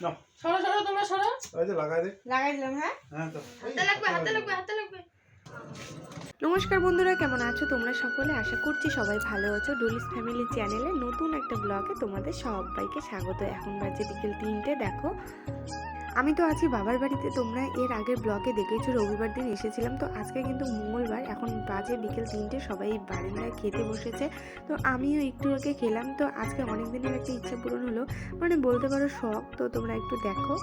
নাও সরো সরো তোমরা সরো। এই যে লাগাই দে। লাগাই দিলাম হ্যাঁ? হ্যাঁ তো। হাতে লাগবে হাতে লাগবে হাতে লাগবে। নমস্কার বন্ধুরা কেমন আছো তোমরা সকলে? আশা করছি সবাই ভালো আছো। ডুলিস ফ্যামিলি চ্যানেলে নতুন একটা ব্লগে তোমাদের সবাইকে স্বাগত। এখন বাজে বিকেল তিনটে দেখো। আমি তো আছি বাবার বাড়িতে, তোমরা এর আগের ব্লগে দেখেছ রবিবার দিন এসেছিলাম, তো আজকে কিন্তু মঙ্গলবার, এখন বাজে বিকেল তিনটে, সবাই বারান্দায় খেতে বসেছে, তো আমিও একটু আগে খেলাম, তো আজকে অনেক দিনের একটা ইচ্ছা পূরণ হলো মানে বলতে পারো শখ, তো তোমরা একটু দেখো।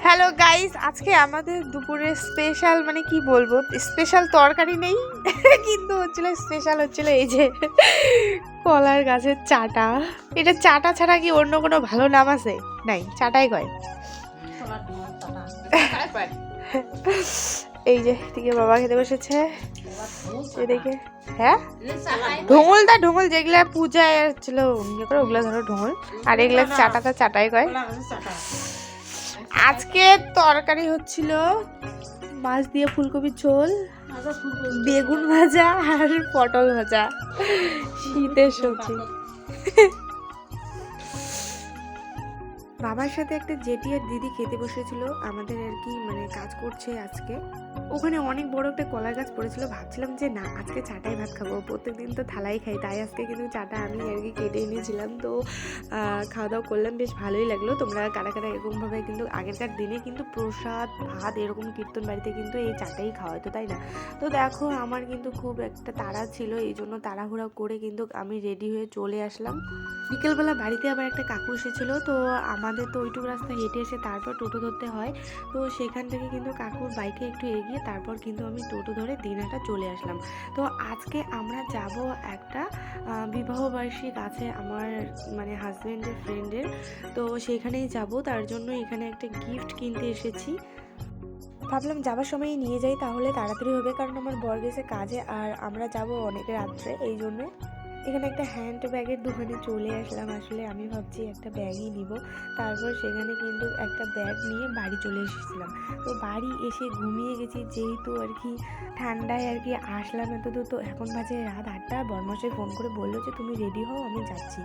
হ্যালো গাইস আজকে আমাদের দুপুরে স্পেশাল মানে কি বলব স্পেশাল তরকারি নেই কিন্তু হচ্ছিল স্পেশাল হচ্ছিল এই যে কলার গাছের চাটা। এটা চাটা ছাড়া কি অন্য কোনো ভালো নাম আছে? নাই চাটাই কয়। এই যে এদিকে বাবা খেতে বসেছে। এদিকে হ্যাঁ? ঢোঙলটা ঢোঙল যেগুলা পূজায় ছিল ইয়ে করে, ওগুলো ধরো ঢোঙল আর এগুলা চাটাটা চাটাই কয় আজকে তরকারি হচ্ছিল মাছ দিয়ে ফুলকপির ঝোল, বেগুন ভাজা আর পটল ভাজা। শীতের সবজি। বাবার সাথে একটা জেঠি আর দিদি খেতে বসেছিল, আমাদের আর কি মানে কাজ করছে আজকে। ওখানে অনেক বড় একটা কলা গাছ পড়েছিল, ভাবছিলাম যে না, আজকে চাটাই ভাত খাব। প্রত্যেকদিন তো থালাই খাই, তাই আজকে কিন্তু চাটা আমি আর কি কেটে এনেছিলাম। তো খাওয়া দাওয়া করলাম, বেশ ভালোই লাগল। তোমরা কারা কারা এরকমভাবে কিন্তু আগেরকার দিনে কিন্তু প্রসাদ, ভাত এরকম কীর্তন বাড়িতে কিন্তু এই চাটাই খাওয়া হতো, তাই না? তো দেখো, আমার কিন্তু খুব একটা তাড়া ছিল, এই জন্য তাড়াহুড়া করে কিন্তু আমি রেডি হয়ে চলে আসলাম। বিকেলবেলা বাড়িতে আবার একটা কাকু এসেছিল, তো আমাদের তো ওইটুকু রাস্তা হেঁটে এসে তারপর টোটো ধরতে হয়। তো সেখান থেকে কিন্তু কাকুর বাইকে একটু এগিয়ে তারপর কিন্তু আমি টোটো ধরে দিনাটা চলে আসলাম। তো আজকে আমরা যাব একটা বিবাহবার্ষিক আছে আমার মানে হাজব্যান্ডের ফ্রেন্ডের তো সেখানেই যাব, তার জন্য এখানে একটা গিফট কিনতে এসেছি। ভাবলাম যাবার সময় নিয়ে যাই, তাহলে তাড়াতাড়ি হবে, কারণ আমার বর গেছে কাজে, আর আমরা যাব অনেক রাত্রে, এই জন্য। এখানে একটা হ্যান্ড ব্যাগের দোকানে চলে আসলাম। আসলে আমি ভাবছি একটা ব্যাগই নিব। তারপর সেখানে কিন্তু একটা ব্যাগ নিয়ে বাড়ি চলে এসেছিলাম। তো বাড়ি এসে ঘুমিয়ে গেছি। যেহেতু আর কি ঠান্ডায় আর কি আসলাম এত তো এখন বাজে রাত আটটা। বর্মশাই ফোন করে বলল যে, তুমি রেডি হও? আমি যাচ্ছি।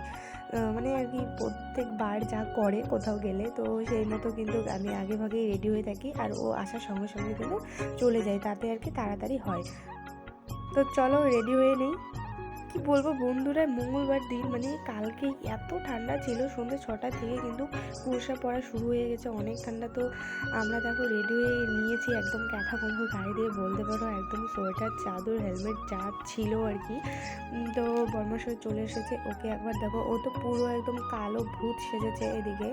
মানে আর কি প্রত্যেকবার যা করে কোথাও গেলে, তো সেই মতো কিন্তু আমি আগে ভাগেই রেডি হয়ে থাকি। আর ও আসার সঙ্গে সঙ্গে কিন্তু চলে যায়। তাতে আর কি তাড়াতাড়ি হয়। তো চলো রেডি হয়ে নেই। কি বলব বন্ধুরা, মঙ্গলবার দিন মানে কালকে এত ঠান্ডা ছিল, সন্ধ্যে ছটা থেকে কিন্তু কুয়াশা পড়া শুরু হয়ে গেছে, অনেক ঠান্ডা তো আমরা দেখো রেডি হয়ে নিয়েছি, একদম ক্যাথা কম্বল গায়ে দিয়ে বলতে পারো, একদম সোয়েটার, চাদর হেলমেট যা ছিল আর কি। তো বর্মাশয় চলে এসেছে, ওকে একবার দেখো, ও তো পুরো একদম কালো ভূত সেজেছে এদিকে।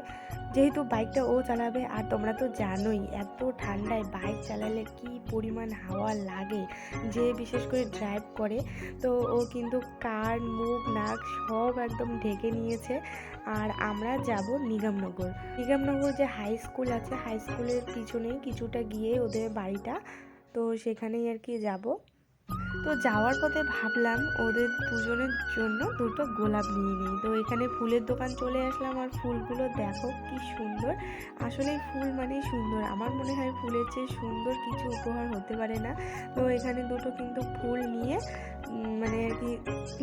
যেহেতু বাইকটা ও চালাবে, আর তোমরা তো জানোই এত ঠান্ডায় বাইক চালালে কি পরিমাণ হাওয়া লাগে, যে বিশেষ করে ড্রাইভ করে, তো ও কিন্তু কান, মুখ, নাক সব একদম ঢেকে নিয়েছে। আর আমরা যাব নিগমনগর। নিগমনগর যে হাই স্কুল আছে হাই স্কুলের পিছনেই কিছুটা গিয়ে ওদের বাড়িটা। তো সেখানেই আর কি যাব। তো যাওয়ার পথে ভাবলাম ওদের দুজনের জন্য দুটো গোলাপ নিয়ে নিই। তো এখানে ফুলের দোকান চলে আসলাম আর ফুলগুলো দেখো কি সুন্দর। আসলে ফুল মানেই সুন্দর। আমার মনে হয় ফুলের চেয়ে সুন্দর কিছু উপহার হতে পারে না। তো এখানে দুটো কিন্তু ফুল নিয়ে মানে আর কি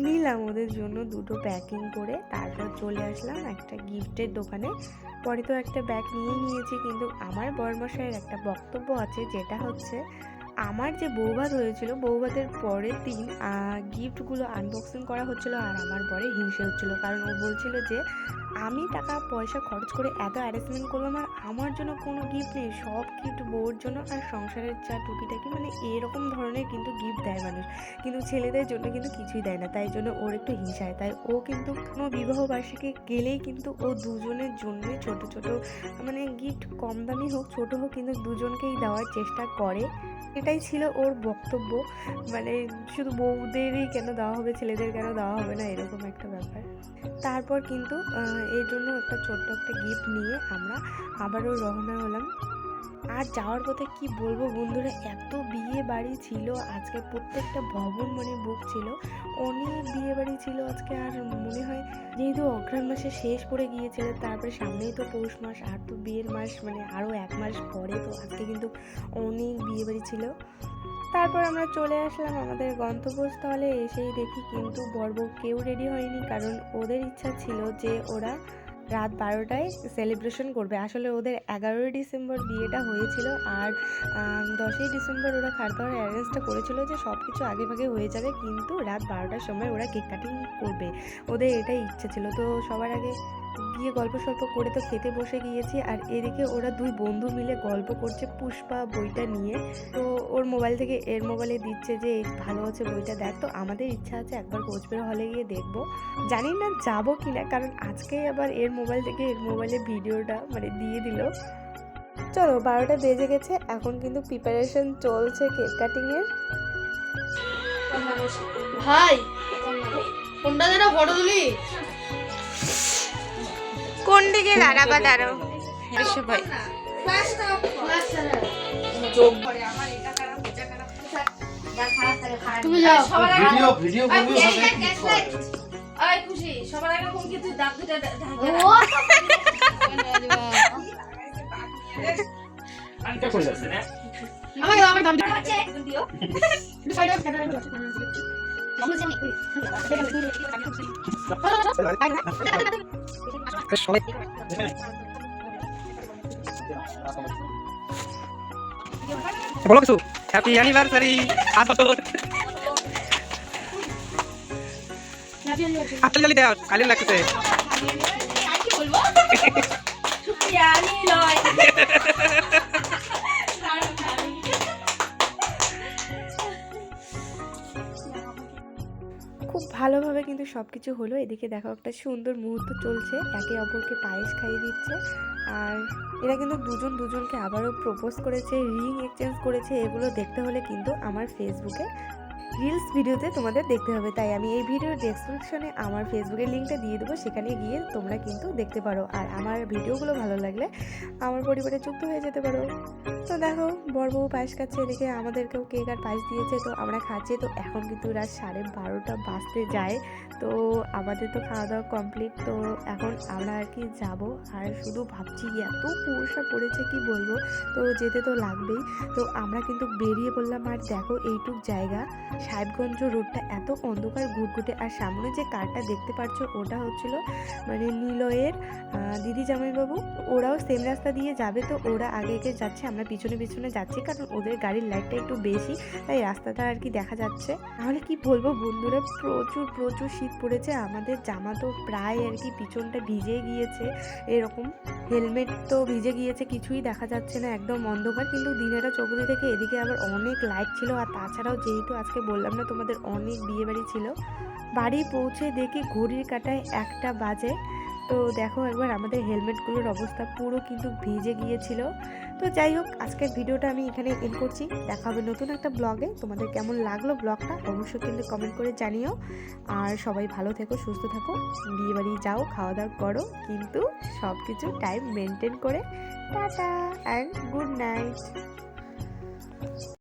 নিলাম ওদের জন্য দুটো প্যাকিং করে। তারপর চলে আসলাম একটা গিফটের দোকানে। পরে তো একটা ব্যাগ নিয়ে নিয়েছি, কিন্তু আমার বরমশাইয়ের একটা বক্তব্য আছে, যেটা হচ্ছে আমার যে বৌভাত হয়েছিল, বৌভাতের পরের দিন গিফটগুলো আনবক্সিং করা হচ্ছিল আর আমার বরে হিংসে হচ্ছিল। কারণ ও বলছিল যে, আমি টাকা পয়সা খরচ করে এত অ্যারেঞ্জমেন্ট করলাম আর আমার জন্য কোনো গিফট নেই। সব গিফট বউর জন্য আর সংসারের যা টুকিটাকি মানে এরকম ধরনের কিন্তু গিফট দেয় মানুষ। কিন্তু ছেলেদের জন্য কিন্তু কিছুই দেয় না। তাই জন্য ওর একটু হিংসায় তাই ও কিন্তু কোনো বিবাহবার্ষিকী গেলেই কিন্তু ও দুজনের জন্যই ছোট ছোট মানে গিফট কম দামি হোক, ছোট হোক, কিন্তু দুজনকেই দেওয়ার চেষ্টা করে। এটাই ছিল ওর বক্তব্য। মানে শুধু বউদেরই কেন দেওয়া হবে, ছেলেদের কেন দেওয়া হবে না, এরকম একটা ব্যাপার। তারপর কিন্তু এর জন্য একটা ছোট্ট একটা গিফট নিয়ে আমরা আবারও রওনা হলাম। আর যাওয়ার পথে কি বলব বন্ধুরা, এত বিয়ে বাড়ি ছিল, আজকে প্রত্যেকটা ভবন মানে বুক ছিল। অনেক বিয়ে বাড়ি ছিল আজকে, আর মনে হয় যেহেতু অঘ্রাণ মাসে শেষ পড়ে গিয়েছিল, তারপরে সামনেই তো পৌষ মাস, আর তো বিয়ের মাস মানে আরও এক মাস পরে, তো আজকে কিন্তু অনেক বিয়ে বাড়ি ছিল। তারপর আমরা চলে আসলাম আমাদের গন্তব্যস্থলে, এসেই দেখি কিন্তু বর্ব কেউ রেডি হয়নি, কারণ ওদের ইচ্ছা ছিল যে ওরা রাত বারোটায় সেলিব্রেশন করবে। আসলে ওদের এগারোই ডিসেম্বর বিয়েটা হয়েছিল আর দশই ডিসেম্বর ওরা খাওয়া দাওয়ার অ্যারেঞ্জটা করেছিল যে সব কিছু আগে ভাগে হয়ে যাবে, কিন্তু রাত বারোটার সময় ওরা কেক কাটিং করবে। ওদের এটাই ইচ্ছে ছিল। তো সবার আগে গিয়ে গল্প সল্প করে তো খেতে বসে গিয়েছি আর এদিকে ওরা দুই বন্ধু মিলে গল্প করছে পুষ্পা বইটা নিয়ে। তো ওর মোবাইল থেকে এর মোবাইলে দিচ্ছে যে ভালো হচ্ছে বইটা দেখ। তো আমাদের ইচ্ছা আছে একবার কোচবের হলে গিয়ে দেখব। জানি না যাব কিনা, কারণ আজকে আবার এর মোবাইল থেকে এর মোবাইলে ভিডিওটা মানে দিয়ে দিল। চলো বারোটা বেজে গেছে এখন কিন্তু প্রিপারেশন চলছে কেক কাটিংয়ের ভাই কোনটা যেন ফটো তুলি। কোন দিকে দাঁড়াবা দাঁড়াও? ভাই। তুমি যাও। ভিডিও ভিডিও করবি খুশি সবার আগে কোন কিছু দাঁত দুটা ঢাকে ও। আমাকে দাও আমাকে দাও দিও। বলো কিছু। হ্যাপি অ্যানিভার্সারি আট নিলয় খুব ভালোভাবে কিন্তু সব কিছু হলো। এদিকে দেখো একটা সুন্দর মুহূর্ত চলছে। একে অপরকে পায়েস খাইয়ে দিচ্ছে। আর এরা কিন্তু দুজন দুজনকে আবারও প্রপোজ করেছে রিং এক্সচেঞ্জ করেছে। এগুলো দেখতে হলে কিন্তু আমার ফেসবুকে রিলস ভিডিওতে তোমাদের দেখতে হবে। তাই আমি এই ভিডিওর ডেসক্রিপশনে আমার ফেসবুকের লিঙ্কটা দিয়ে দেবো। সেখানে গিয়ে তোমরা কিন্তু দেখতে পারো। আর আমার ভিডিওগুলো ভালো লাগলে আমার পরিবারে যুক্ত হয়ে যেতে পারো। তো দেখো বড়বউ পায়েস খাচ্ছে এদিকে, আমাদেরকেও কেক আর পায়েস দিয়েছে। তো আমরা খাচ্ছি। তো এখন কিন্তু রাত সাড়ে বারোটা বাজতে যায়। তো আমাদের তো খাওয়া দাওয়া কমপ্লিট তো এখন আমরা আর কি যাব। আর শুধু ভাবছি, এত কুয়াশা পড়েছে, কি বলব? তো যেতে তো লাগবেই। তো আমরা কিন্তু বেরিয়ে পড়লাম। আর দেখো, এইটুক জায়গা। সাহেবগঞ্জ রোডটা এত অন্ধকার ঘুটঘুটে আর সামনে যে কারটা দেখতে পাচ্ছ ওটা হচ্ছিল মানে নিলয়ের দিদি জামাইবাবু। ওরাও সেম রাস্তা দিয়ে যাবে, তো ওরা আগে আগে যাচ্ছে, আমরা পিছনে পিছনে যাচ্ছি, কারণ ওদের গাড়ির লাইটটা একটু বেশি, তাই রাস্তাটা আর কি দেখা যাচ্ছে। তাহলে কি বলব বন্ধুরা, প্রচুর প্রচুর শীত পড়েছে, আমাদের জামা তো প্রায় আর কি পিছনটা ভিজে গিয়েছে, এরকম। হেলমেট তো ভিজে গিয়েছে, কিছুই দেখা যাচ্ছে না, একদম অন্ধকার, কিন্তু দিনেরা চৌকুদি থেকে এদিকে আবার অনেক লাইট ছিল, আর তাছাড়াও যেহেতু আজকে বললাম না, তোমাদের অনেক বিয়ে বাড়ি ছিল। বাড়ি পৌঁছে দেখি ঘড়ির কাটায় একটা বাজে। তো দেখো একবার আমাদের হেলমেটগুলোর অবস্থা পুরো কিন্তু ভিজে গিয়েছিল। তো যাই হোক, আজকের ভিডিওটা আমি এখানে এন্ড করছি। দেখা হবে নতুন একটা ব্লগে তোমাদের কেমন লাগল ব্লগটা অবশ্যই কিন্তু কমেন্ট করে জানিও। আর সবাই ভালো থেকো, সুস্থ থাকো। বিয়ে বাড়ি যাও খাওয়া দাওয়া করো। কিন্তু সব কিছু টাইম মেনটেন করে। Tata and good night